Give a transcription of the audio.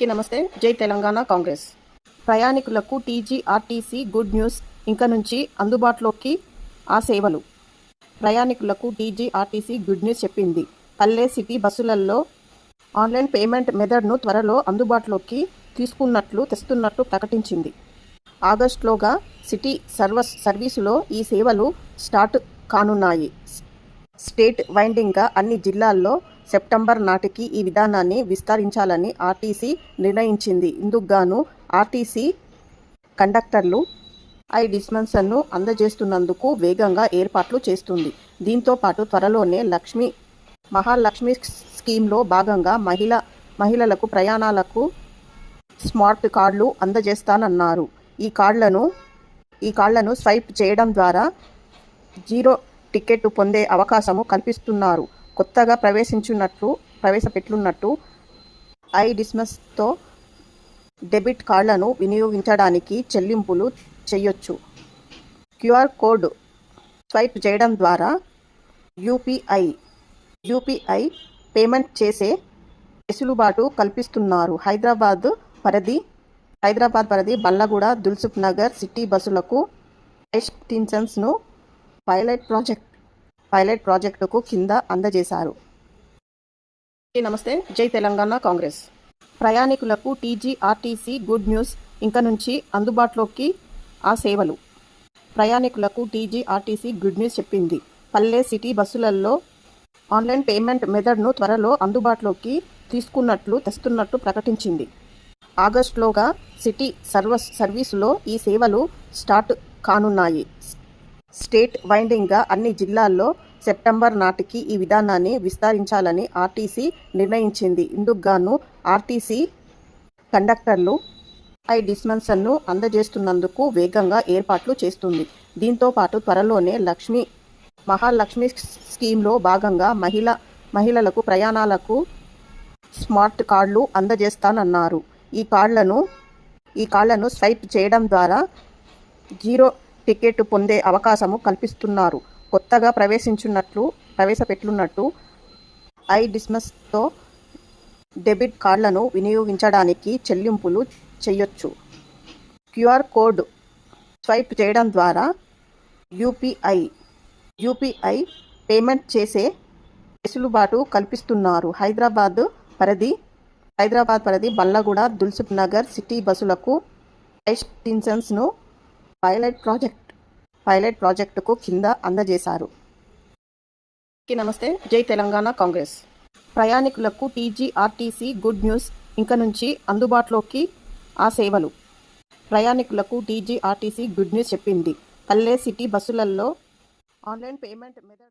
కి నమస్తే. జై తెలంగాణ కాంగ్రెస్. ప్రయాణికులకు టీజీఆర్టీసీ గుడ్ న్యూస్ ఇంకా నుంచి అందుబాటులోకి ఆ సేవలు. ప్రయాణికులకు టీజీఆర్టీసీ గుడ్ న్యూస్ చెప్పింది. పల్లె సిటీ బస్సులలో ఆన్లైన్ పేమెంట్ మెథడ్ను త్వరలో అందుబాటులోకి తీసుకున్నట్లు తెస్తున్నట్లు ప్రకటించింది. ఆగస్టులోగా సిటీ సర్వస్ సర్వీసులో ఈ సేవలు స్టార్ట్ కానున్నాయి. స్టేట్ వైండింగ్గా అన్ని జిల్లాల్లో సెప్టెంబర్ నాటికి ఈ విధానాన్ని విస్తరించాలని ఆర్టీసీ నిర్ణయించింది. ఇందుకుగాను ఆర్టీసీ కండక్టర్లు ఐ. డిస్పెన్సర్ను అందజేస్తున్నందుకు వేగంగా ఏర్పాట్లు చేస్తుంది. దీంతో పాటు త్వరలోనే లక్ష్మి మహాలక్ష్మి స్కీమ్లో భాగంగా మహిళ మహిళలకు ప్రయాణాలకు స్మార్ట్ కార్డులు అందజేస్తానన్నారు. ఈ కార్డులను ఈ కార్డులను స్వైప్ చేయడం ద్వారా జీరో టికెట్ పొందే అవకాశము కల్పిస్తున్నారు. కొత్తగా ప్రవేశించున్నట్లు ప్రవేశపెట్లున్నట్టు ఐ డిస్మస్తో డెబిట్ కార్డులను వినియోగించడానికి చెల్లింపులు చేయొచ్చు. క్యూఆర్ కోడ్ స్వైప్ చేయడం ద్వారా యూపీఐ యూపీఐ పేమెంట్ చేసే వెసులుబాటు కల్పిస్తున్నారు. హైదరాబాద్ పరిధి హైదరాబాద్ పరిధి బల్లగూడ దుల్సుఖ్ నగర్ సిటీ బస్సులకు ఎస్టిన్సన్స్ను పైలట్ ప్రాజెక్ట్ పైలట్ ప్రాజెక్టుకు కింద అందజేశారు. నమస్తే జై తెలంగాణ కాంగ్రెస్. ప్రయాణికులకు టీజీఆర్టీసీ గుడ్ న్యూస్ ఇంక నుంచి అందుబాటులోకి ఆ సేవలు. ప్రయాణికులకు టీజీఆర్టీసీ గుడ్ న్యూస్ చెప్పింది. పల్లె సిటీ బస్సులలో ఆన్లైన్ పేమెంట్ మెథడ్ను త్వరలో అందుబాటులోకి తీసుకున్నట్లు తెస్తున్నట్లు ప్రకటించింది. ఆగస్టులోగా సిటీ సర్వస్ సర్వీసులో ఈ సేవలు స్టార్ట్ కానున్నాయి. స్టేట్ వైండింగ్గా అన్ని జిల్లాల్లో సెప్టెంబర్ నాటికి ఈ విధానాన్ని విస్తరించాలని ఆర్టీసీ నిర్ణయించింది. ఇందుకుగాను ఆర్టీసీ కండక్టర్లు ఐ డిస్పెన్సర్ను అందజేస్తున్నందుకు వేగంగా ఏర్పాట్లు చేస్తుంది. దీంతో పాటు త్వరలోనే లక్ష్మి మహాలక్ష్మి స్కీమ్లో భాగంగా మహిళ మహిళలకు ప్రయాణాలకు స్మార్ట్ కార్డులు అందజేస్తానన్నారు. ఈ కార్డులను ఈ కార్డులను స్వైప్ చేయడం ద్వారా జీరో టికెట్ పొందే అవకాశము కల్పిస్తున్నారు. కొత్తగా ప్రవేశించున్నట్లు ప్రవేశపెట్లున్నట్టు ఐ డిస్మస్తో డెబిట్ కార్డులను వినియోగించడానికి చెల్లింపులు చేయొచ్చు. క్యూఆర్ కోడ్ స్వైప్ చేయడం ద్వారా యూపీఐ యూపీఐ పేమెంట్ చేసే వెసులుబాటు కల్పిస్తున్నారు. హైదరాబాద్ పరిధి హైదరాబాద్ పరిధి బల్లగూడ దుల్సుఖ్ నగర్ సిటీ బస్సులకు ఎస్టిన్సన్స్ను పైలట్ ప్రాజెక్ట్ పైలట్ ప్రాజెక్టుకు కింద అందజేశారు. నమస్తే. జై తెలంగాణ కాంగ్రెస్. ప్రయాణికులకు టీజీఆర్టీసీ గుడ్ న్యూస్ ఇంక నుంచి అందుబాటులోకి ఆ సేవలు. ప్రయాణికులకు టీజీఆర్టీసీ గుడ్ న్యూస్ చెప్పింది. పల్లె సిటీ బస్సులలో ఆన్లైన్ పేమెంట్ మెథడ్